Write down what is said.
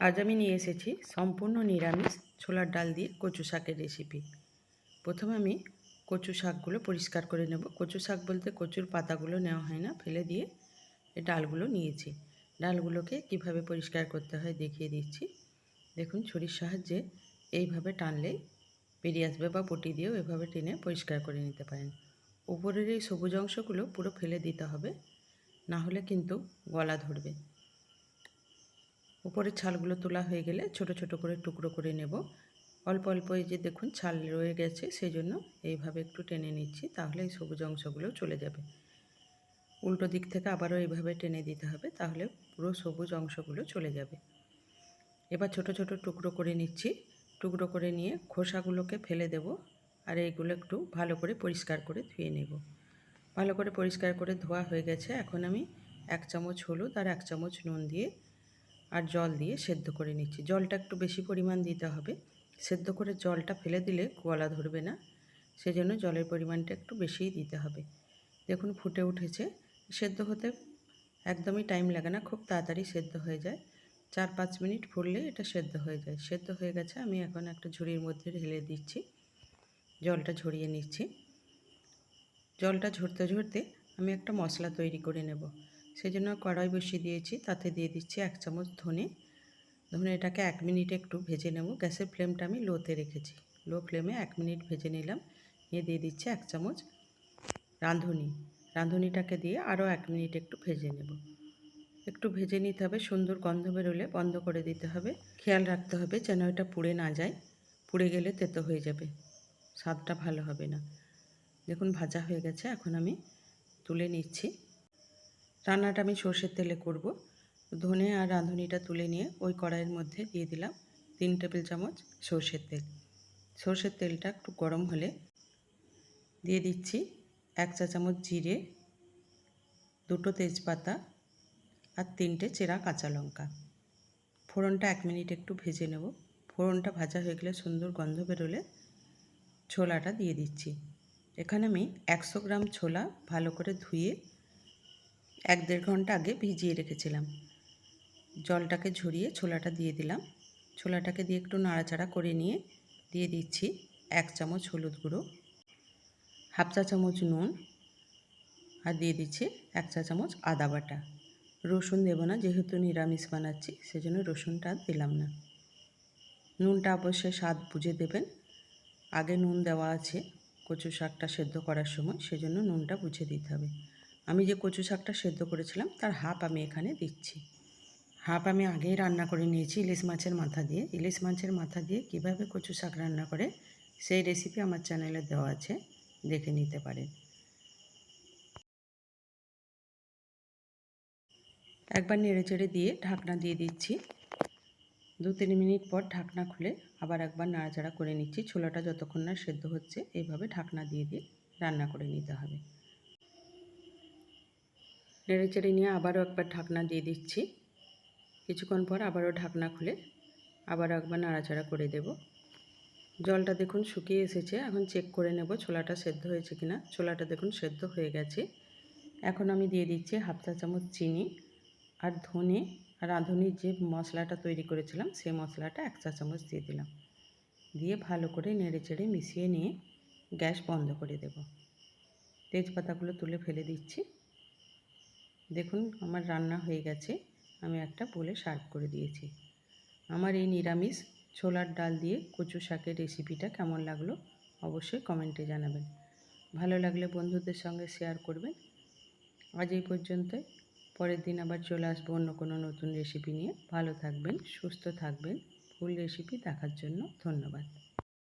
আজ আমি নিয়ে এসেছি সম্পূর্ণ নিরামিষ ছোলার ডাল দিয়ে কচু শাকের রেসিপি প্রথমে আমি কচু শাকগুলো পরিষ্কার করে নেব। কচু শাক বলতে কচুর পাতাগুলো নেওয়া হয় না, ফেলে দিয়ে ডালগুলো নিয়েছি। ডালগুলোকে কীভাবে পরিষ্কার করতে হয় দেখিয়ে দিচ্ছি। দেখুন ছুরির সাহায্যে এইভাবে টানলেই বেরিয়ে আসবে বা পটি দিয়েও এভাবে টেনে পরিষ্কার করে নিতে পারেন। উপরের এই সবুজ অংশগুলো পুরো ফেলে দিতে হবে, না হলে কিন্তু গলা ধরবে। উপরের ছালগুলো তোলা হয়ে গেলে ছোট ছোট করে টুকরো করে নেব। অল্প অল্প এই যে দেখুন ছাল রয়ে গেছে সেই জন্য এইভাবে একটু টেনে নিচ্ছি, তাহলে এই সবুজ অংশগুলো চলে যাবে। উল্টো দিক থেকে আবারও এইভাবে টেনে দিতে হবে, তাহলে পুরো সবুজ অংশগুলো চলে যাবে। এবার ছোট ছোট টুকরো করে নিচ্ছি, টুকরো করে নিয়ে খোসাগুলোকে ফেলে দেব আর এইগুলো একটু ভালো করে পরিষ্কার করে ধুয়ে নেব। ভালো করে পরিষ্কার করে ধোয়া হয়ে গেছে, এখন আমি এক চামচ হলুদ আর এক চামচ নুন দিয়ে আর জল দিয়ে সেদ্ধ করে নিচ্ছি। জলটা একটু বেশি পরিমাণ দিতে হবে। সেদ্ধ করে জলটা ফেলে দিলে গলা ধরবে না। সেজন্য জলের পরিমাণটা একটু বেশিই দিতে হবে। দেখুন ফুটে উঠেছে। সেদ্ধ হতে একদমই টাইম লাগে না, খুব তাড়াতাড়ি সেদ্ধ হয়ে যায়। চার পাঁচ মিনিট ফুললে এটা সেদ্ধ হয়ে যায়। সেদ্ধ হয়ে গেছে, আমি এখন একটা ঝুড়ির মধ্যে ঢেলে দিচ্ছি। জলটা ঝরিয়ে নিচ্ছি। জলটা ঝরতে ঝরতে আমি একটা মশলা তৈরি করে নেব। সেই জন্য কড়াই বসিয়ে দিয়েছি, তাতে দিয়ে দিচ্ছি এক চামচ ধনে। ধনে এটাকে এক মিনিট একটু ভেজে নেব। গ্যাসের ফ্লেমটা আমি লোতে রেখেছি। লো ফ্লেমে এক মিনিট ভেজে নিলাম। নিয়ে দিয়ে দিচ্ছি এক চামচ রাঁধুনি। রাঁধুনিটাকে দিয়ে আরও এক মিনিট একটু ভেজে নেব। একটু ভেজে নিতে হবে, সুন্দর গন্ধ বেরোলে বন্ধ করে দিতে হবে। খেয়াল রাখতে হবে যেন এটা পুড়ে না যায়। পুড়ে গেলে তেতো হয়ে যাবে। স্বাদটা ভালো হবে না। দেখুন, ভাজা হয়ে গেছে। এখন আমি তুলে নিচ্ছি। রান্নাটা আমি সর্ষের তেলে করব। ধনে আর রাঁধুনিটা তুলে নিয়ে ওই কড়াইয়ের মধ্যে দিয়ে দিলাম তিন টেবিল চামচ সর্ষের তেল। সর্ষের তেলটা একটু গরম হলে দিয়ে দিচ্ছি এক চা চামচ জিরে, দুটো তেজপাতা আর তিনটে চেরা কাঁচা লঙ্কা। ফোড়নটা এক মিনিট একটু ভেজে নেব। ফোড়নটা ভাজা হয়ে গেলে সুন্দর গন্ধ বেরোলে ছোলাটা দিয়ে দিচ্ছি। এখানে আমি একশো গ্রাম ছোলা ভালো করে ধুয়ে এক দেড় ঘণ্টা আগে ভিজিয়ে রেখেছিলাম। জলটাকে ঝরিয়ে ছোলাটা দিয়ে দিলাম। ছোলাটাকে দিয়ে একটু নাড়াচাড়া করে নিয়ে দিয়ে দিচ্ছি এক চামচ হলুদ গুঁড়ো, হাফ চা চামচ নুন আর দিয়ে দিচ্ছি এক চা চামচ আদা বাটা। রসুন দেবো না, যেহেতু নিরামিষ বানাচ্ছি, সেজন্য রসুনটা দিলাম না। নুনটা অবশ্যই স্বাদ বুঝে দেবেন। আগে নুন দেওয়া আছে কচু শাকটা সেদ্ধ করার সময়, সেজন্য নুনটা বুঝে দিতে হবে। আমি যে কচু শাকটা সেদ্ধ করেছিলাম, তার হাফ আমি এখানে দিচ্ছি। হাফ আমি আগেই রান্না করে নিয়েছি ইলিশ মাছের মাথা দিয়ে। ইলিশ মাছের মাথা দিয়ে কীভাবে কচু শাক রান্না করে, সেই রেসিপি আমার চ্যানেলে দেওয়া আছে, দেখে নিতে পারেন। একবার নেড়ে চেড়ে দিয়ে ঢাকনা দিয়ে দিচ্ছি। দু তিন মিনিট পর ঢাকনা খুলে আবার একবার নাড়াচাড়া করে নিচ্ছি। ছোলাটা যতক্ষণ না সেদ্ধ হচ্ছে, এইভাবে ঢাকনা দিয়ে দিয়ে রান্না করে নিতে হবে। নেড়ে চেড়ে নিয়ে আবারও একবার ঢাকনা দিয়ে দিচ্ছি। কিছুক্ষণ পর আবারও ঢাকনা খুলে আবার একবার নাড়াচাড়া করে দেব। জলটা দেখুন শুকিয়ে এসেছে। এখন চেক করে নেব ছোলাটা সেদ্ধ হয়েছে কিনা। ছোলাটা দেখুন সেদ্ধ হয়ে গেছে। এখন আমি দিয়ে দিচ্ছি হাফ চা চামচ চিনি আর ধনে আর রাঁধুনির যে মশলাটা তৈরি করেছিলাম সেই মশলাটা এক চা চামচ দিয়ে দিলাম। দিয়ে ভালো করে নেড়ে চেড়ে মিশিয়ে নিয়ে গ্যাস বন্ধ করে দেব। তেজপাতাগুলো তুলে ফেলে দিচ্ছি। দেখুন, আমার রান্না হয়ে গেছে। আমি একটা বলে সার্ভ করে দিয়েছি। আমার এই নিরামিষ ছোলার ডাল দিয়ে কচু শাকের রেসিপিটা কেমন লাগল অবশ্যই কমেন্টে জানাবেন। ভালো লাগলে বন্ধুদের সঙ্গে শেয়ার করবেন। আজ এই পর্যন্তই। পরের দিন আবার চলে আসব অন্য কোনো নতুন রেসিপি নিয়ে। ভালো থাকবেন, সুস্থ থাকবেন। ফুল রেসিপি দেখার জন্য ধন্যবাদ।